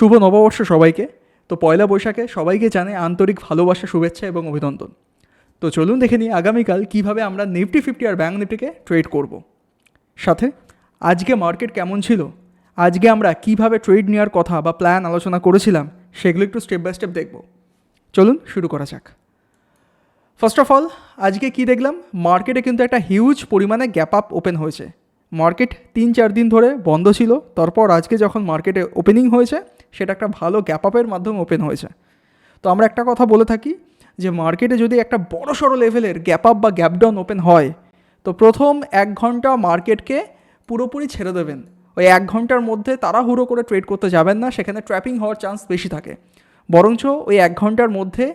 শুভ নববর্ষ সবাইকে। তো পয়লা বৈশাখে সবাইকে জানে আন্তরিক ভালোবাসা, শুভেচ্ছা এবং অভিনন্দন। তো চলুন দেখে নিই আগামীকাল কীভাবে আমরা নিফটি ফিফটি আর ব্যাঙ্ক নিফটিকে ট্রেড করব। সাথে, আজকে মার্কেট কেমন ছিল? আজকে আমরা কীভাবে ট্রেড নেওয়ার কথা বা প্ল্যান আলোচনা করেছিলাম সেগুলো একটু স্টেপ বাই স্টেপ দেখব। চলুন শুরু করা যাক। ফার্স্ট অফ অল, আজকে কি দেখলাম? মার্কেটে কিন্তু একটা হিউজ পরিমাণে গ্যাপ আপ ওপেন হয়েছে। মার্কেট তিন চার দিন ধরে বন্ধ ছিল। তারপর আজকে যখন মার্কেটে ওপেনিং হয়েছে সেটা একটা ভালো গ্যাপ আপের মাধ্যমে ওপেন হয়েছে। তো আমরা একটা কথা বলে থাকি যে মার্কেটে যদি একটা বড় সড়ো লেভেলের গ্যাপ আপ বা গ্যাপ ডাউন ওপেন হয়, তো প্রথম এক ঘণ্টা মার্কেটকে পুরোপুরি ছেড়ে দেবেন। ওই এক ঘণ্টার মধ্যে তাড়াহুড়ো করে ট্রেড করতে যাবেন না, সেখানে ট্র্যাপিং হওয়ার চান্স বেশি থাকে। বরঞ্চ ওই এক ঘণ্টার মধ্যে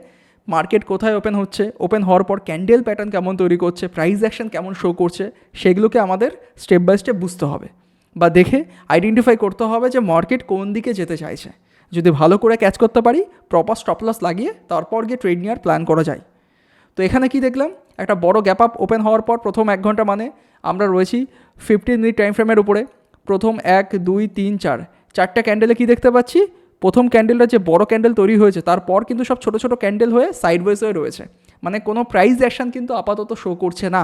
মার্কেট কোথায় ওপেন হচ্ছে ওপেন হওয়ার পর ক্যান্ডেল প্যাটার্ন কেমন তৈরি করছে প্রাইস অ্যাকশন কেমন শো করছে, সেগুলোকে আমাদের স্টেপ বাই স্টেপ বুঝতে হবে। বা দেখে আইডেন্টিফাই করতে হবে যে মার্কেট কোন দিকে যেতে চাইছে। যদি ভালো করে ক্যাচ করতে পারি প্রপার স্টপ লস লাগিয়ে তারপর গিয়ে ট্রেড নেওয়ার প্ল্যান করা যায়। তো এখানে কি দেখলাম? একটা বড় গ্যাপ আপ ওপেন হওয়ার পর প্রথম এক ঘণ্টা মানে আমরা রয়েছি ফিফটিন মিনিট টাইম ফ্রেমের উপরে। প্রথম এক, দুই, তিন, চার। চারটা ক্যান্ডেলে কি দেখতে পাচ্ছি? প্রথম ক্যান্ডেলটা যে বড় ক্যান্ডেল তৈরি হয়েছে, তারপর কিন্তু সব ছোট ছোট ক্যান্ডেল হয়ে সাইড ওয়েজ হয়ে রয়েছে। মানে কোনো প্রাইস অ্যাকশন কিন্তু আপাতত শো করছে না।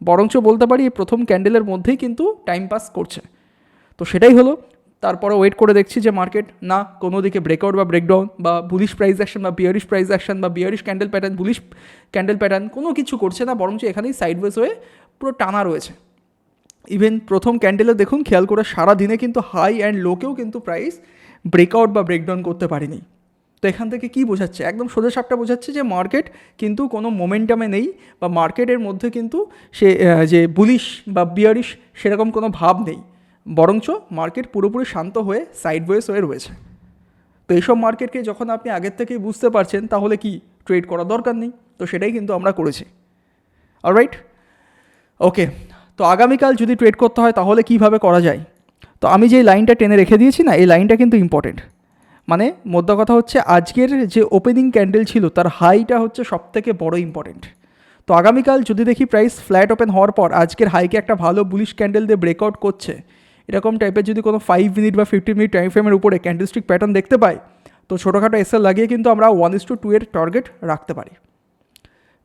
বরঞ্চ বলতে পারি এই প্রথম ক্যান্ডেলের মধ্যেই কিন্তু টাইম পাস করছে। তো সেটাই হলো। তারপরে ওয়েট করে দেখছি যে মার্কেট না, কোনো দিকে ব্রেকআউট বা ব্রেকডাউন বা বুলিশ প্রাইস অ্যাকশন বা বিয়ারিশ প্রাইস অ্যাকশন বা bearish candle pattern bullish candle pattern কোনো কিছু করছে না, বরঞ্চ এখানেই সাইড ওয়েজ হয়ে পুরো টানা রয়েছে। ইভেন প্রথম ক্যান্ডেলে দেখুন, খেয়াল করে সারা দিনে কিন্তু হাই অ্যান্ড লোকেও কিন্তু প্রাইস ব্রেকআউট বা ব্রেকডাউন করতে পারেনি। তো এখান থেকে কি বোঝাচ্ছে? একদম সোজা সাপটা বোঝাচ্ছে যে মার্কেট কিন্তু কোনো মোমেন্টামে নেই বা মার্কেটের মধ্যে কিন্তু সে যে বুলিশ বা বিয়ারিশ সেরকম কোনো ভাব নেই। বরঞ্চ মার্কেট পুরোপুরি শান্ত হয়ে সাইড ওয়েস হয়ে রয়েছে। তো এইসব মার্কেটকে যখন আপনি আগের থেকেই বুঝতে পারছেন, তাহলে কি ট্রেড করার দরকার নেই? তো সেটাই কিন্তু আমরা করেছি। অলরাইট ওকে তো আগামীকাল যদি ট্রেড করতে হয়, তাহলে কীভাবে করা যায়? তো আমি যে লাইনটা টেনে রেখে দিয়েছি না, এই লাইনটা কিন্তু ইম্পর্টেন্ট মানে মোদ্দা কথা হচ্ছে, আজকের যে ওপেনিং ক্যান্ডেল ছিল, তার হাইটা হচ্ছে সবথেকে বড় ইম্পর্টেন্ট তো আগামীকাল যদি দেখি প্রাইস ফ্ল্যাট ওপেন হওয়ার পর, আজকের হাইকে একটা ভালো বুলিশ ক্যান্ডেল দিয়ে ব্রেকআউট করছে এরকম টাইপের যদি কোনো ফাইভ মিনিট বা ফিফটি মিনিট টাইম ফ্রেমের উপরে ক্যান্ডেলস্টিক প্যাটার্ন দেখতে পাই, তো ছোটোখাটো এসএল লাগিয়ে কিন্তু আমরা ওয়ান ইস টু টু এর টার্গেট রাখতে পারি।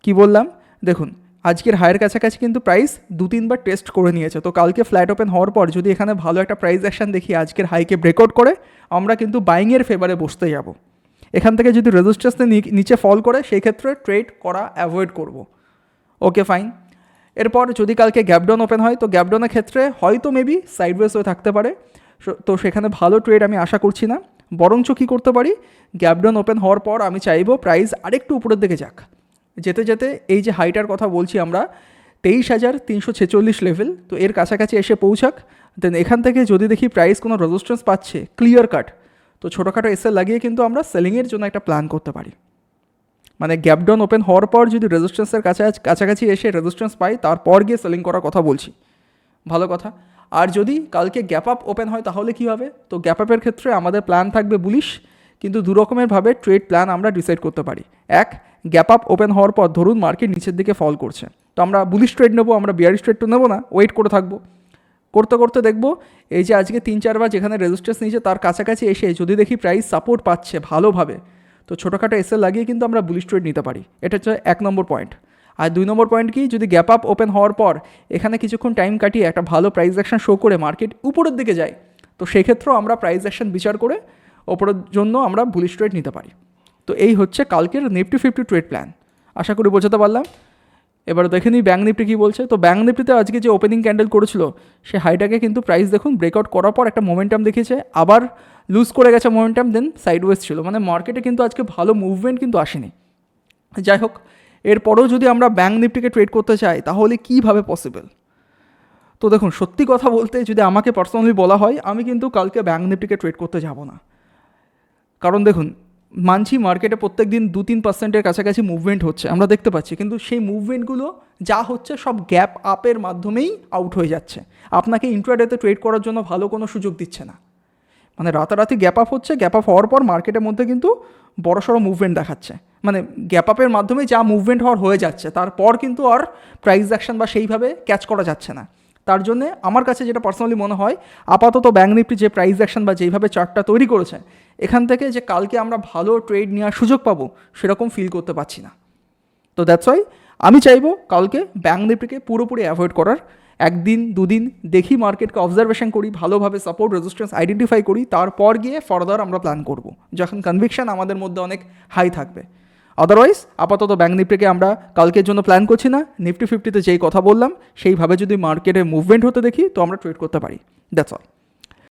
কি বললাম? দেখুন, আজকের হায়ের কাছাকাছি কিন্তু প্রাইস দু তিনবার টেস্ট করে নিয়েছে। তো কালকে ফ্ল্যাট ওপেন হওয়ার পর যদি এখানে ভালো একটা প্রাইস অ্যাকশন দেখি, আজকের হাইকে ব্রেকআউট করে, আমরা কিন্তু বাইংয়ের ফেভারে বসতে যাব। এখান থেকে যদি রেজিস্ট্যান্সে নিচে ফল করে, সেই ক্ষেত্রে ট্রেড করা অ্যাভয়েড করব। ওকে ফাইন এরপর যদি কালকে গ্যাপডাউন ওপেন হয়, তো গ্যাপডাউনের ক্ষেত্রে হয়তো মেবি সাইডওয়েজ হয়ে থাকতে পারে। তো সেখানে ভালো ট্রেড আমি আশা করছি না। বরঞ্চ কী করতে পারি? গ্যাপডাউন ওপেন হওয়ার পর আমি চাইব প্রাইস আরেকটু উপরের দিকে যাক। যেতে যেতে এই যে হাইটার কথা বলছি আমরা, তেইশ হাজার তিনশো ছেচল্লিশ লেভেল তো এর কাছাকাছি এসে পৌঁছাক। দেন এখান থেকে যদি দেখি প্রাইস কোনো রেজিস্ট্যান্স পাচ্ছে ক্লিয়ার কাট তো ছোটোখাটো এসএল লাগিয়ে কিন্তু আমরা সেলিংয়ের জন্য একটা প্ল্যান করতে পারি। মানে গ্যাপ ডাউন ওপেন হওয়ার পর যদি রেজিস্ট্যান্সের কাছে কাছাকাছি এসে রেজিস্ট্যান্স পাই, তারপর গিয়ে সেলিং করার কথা বলছি। ভালো কথা। আর যদি কালকে গ্যাপ আপ ওপেন হয়, তাহলে কী হবে? তো গ্যাপ আপের ক্ষেত্রে আমাদের প্ল্যান থাকবে বুলিশ কিন্তু দু রকমেরভাবে ট্রেড প্ল্যান আমরা ডিসাইড করতে পারি। এক গ্যাপ আপ ওপেন হওয়ার পর ধরুন মার্কেট নিচের দিকে ফল করছে। তো আমরা বুলিশ ট্রেড নেব, আমরা বিয়ারিশ ট্রেড তো নেব না ওয়েট করে থাকব। করতে করতে দেখব, এই যে আজকে তিন চারবার যেখানে রেজিস্ট্যান্স নিয়েছে, তার কাছাকাছি এসে যদি দেখি প্রাইস সাপোর্ট পাচ্ছে ভালোভাবে তো ছোটোখাটো এসএল লাগিয়ে কিন্তু আমরা বুলিশ ট্রেড নিতে পারি। এটা হচ্ছে এক নম্বর পয়েন্ট আর দুই নম্বর পয়েন্ট কি, যদি গ্যাপ আপ ওপেন হওয়ার পর এখানে কিছুক্ষণ টাইম কাটিয়ে একটা ভালো প্রাইস অ্যাকশন শো করে মার্কেট উপরের দিকে যায়, তো সেক্ষেত্রেও আমরা প্রাইস অ্যাকশন বিচার করে ওপরের জন্য আমরা বুলিশ ট্রেড নিতে পারি। তো এই হচ্ছে কালকের নিফটি ফিফটি ট্রেড প্ল্যান আশা করি বোঝাতে পারলাম। এবার দেখে নিই ব্যাঙ্ক নিফটি কী বলছে। তো ব্যাঙ্ক নিফটিতে আজকে যে ওপেনিং ক্যান্ডেল করেছিল, সে হাইটাকে কিন্তু প্রাইস দেখুন ব্রেকআউট করার পর একটা মোমেন্টাম দেখিয়েছে। আবার লুজ করে গেছে মোমেন্টাম দেন সাইডওয়েজ ছিল। মানে মার্কেটে কিন্তু আজকে ভালো মুভমেন্ট কিন্তু আসেনি। যাই হোক, এরপরেও যদি আমরা ব্যাঙ্ক নিফটিকে ট্রেড করতে চাই, তাহলে কীভাবে পসিবল তো দেখুন, সত্যি কথা বলতে যদি আমাকে পার্সোনালি বলা হয়, আমি কিন্তু কালকে ব্যাঙ্ক নিফটিকে ট্রেড করতে যাব না। কারণ দেখুন, মানছি মার্কেটে প্রত্যেক দিন দু তিন পার্সেন্টের কাছাকাছি মুভমেন্ট হচ্ছে, আমরা দেখতে পাচ্ছি। কিন্তু সেই মুভমেন্টগুলো যা হচ্ছে সব গ্যাপ আপের মাধ্যমেই আউট হয়ে যাচ্ছে। আপনাকে ইন্ট্রাডেতে ট্রেড করার জন্য ভালো কোনো সুযোগ দিচ্ছে না। মানে রাতারাতি গ্যাপ আপ হচ্ছে গ্যাপ আপ হওয়ার পর মার্কেটের মধ্যে কিন্তু বড়সড় মুভমেন্ট দেখাচ্ছে। মানে গ্যাপ আপের মাধ্যমে যা মুভমেন্ট হওয়ার হয়ে যাচ্ছে, তারপর কিন্তু আর প্রাইস অ্যাকশন বা সেইভাবে ক্যাচ করা যাচ্ছে না। তার জন্যে আমার কাছে যেটা পার্সোনালি মনে হয়, আপাতত ব্যাঙ্ক নিফটি যে প্রাইস অ্যাকশন বা যেইভাবে চার্টটা তৈরি করেছে, এখান থেকে যে কালকে আমরা ভালো ট্রেড নেওয়ার সুযোগ পাবো, সেরকম ফিল করতে পারছি না। তো দ্যাটস ওয়াই আমি চাইব কালকে ব্যাঙ্ক নিফটিকে পুরোপুরি অ্যাভয়েড করার একদিন, দুদিন দেখি মার্কেটকে অবজারভেশন করি, ভালোভাবে সাপোর্ট রেজিস্ট্যান্স আইডেন্টিফাই করি, তারপর গিয়ে ফার্দার আমরা প্ল্যান করব, যখন কনভিকশান আমাদের মধ্যে অনেক হাই থাকবে। আদারওয়াইজ আপাতত ব্যাঙ্ক নিফটিকে আমরা কালকের জন্য প্ল্যান করছি না, নিফটি ফিফটিতে যেই কথা বললাম, সেইভাবে যদি মার্কেটে মুভমেন্ট হতে দেখি, তো আমরা ট্রেড করতে পারি। That's all